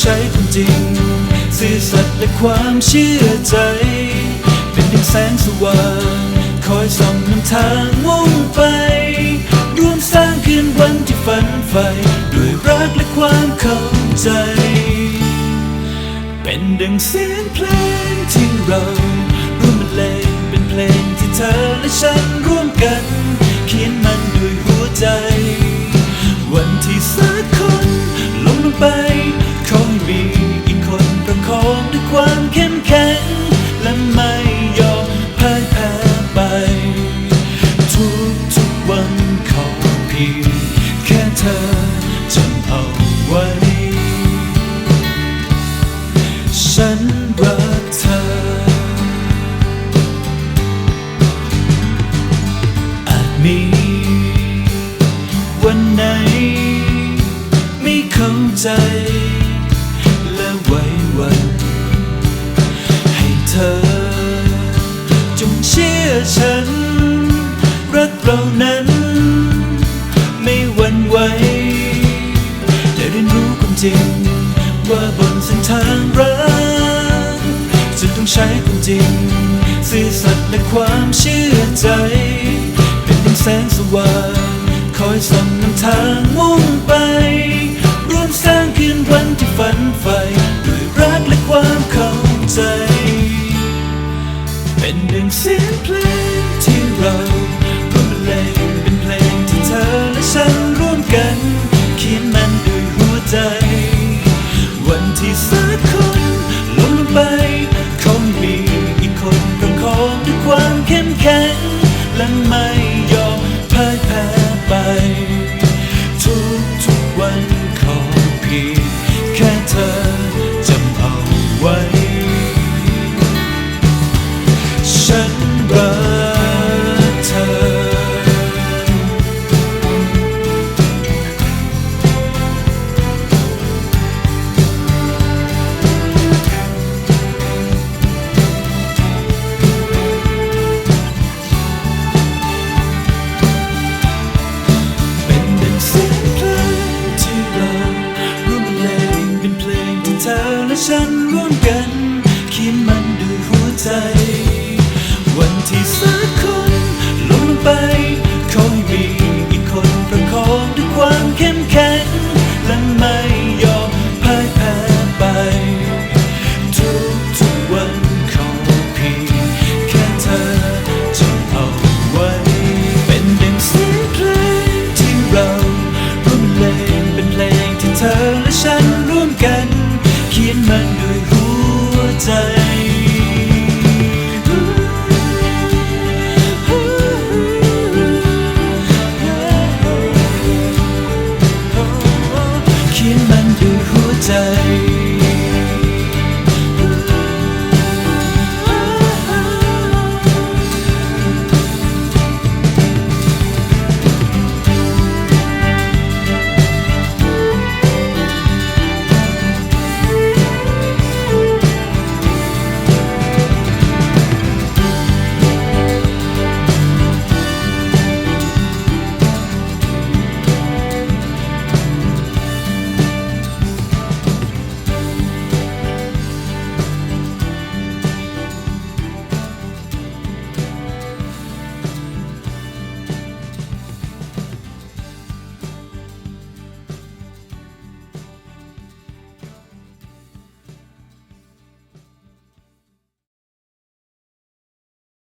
ใช่ความเชื่อใจ เป็นดังแสงสว่าง คอยส่องนำทางมุ่งไป ร่วมสร้างคืนวันที่ฝันใฝ่ด้วยรักและความเข้าใจ เป็นดังเสียงเพลงที่เราร่วมบรรเลงเป็นเพลงที่เธอและฉันร่วมกัน เขียนมันด้วยหัวใจ วันที่สักีวันไหน ไม่เข้าใจและไว้วันให้เธอ จงเชื่อฉัน รักเรานั้น ไม่หวั่นไหวได้เรียนรู้ความจริง ว่าบนเส้นทางรักจะต้องใช้ความจริง ซื่อสัตย์และความเชื่อใจ สงสว่างคอยส่องนำทางมุ่งไป ร่วมสร้างคืนวันที่ฝันใฝ่ด้วยรักและความเข้าใจ เป็นดังเสียงเพลง และฉันร่วมกันเขียนมันด้วยหัวใจ วันที่สักคนลงลงไป สียงบันทึกหัวใจ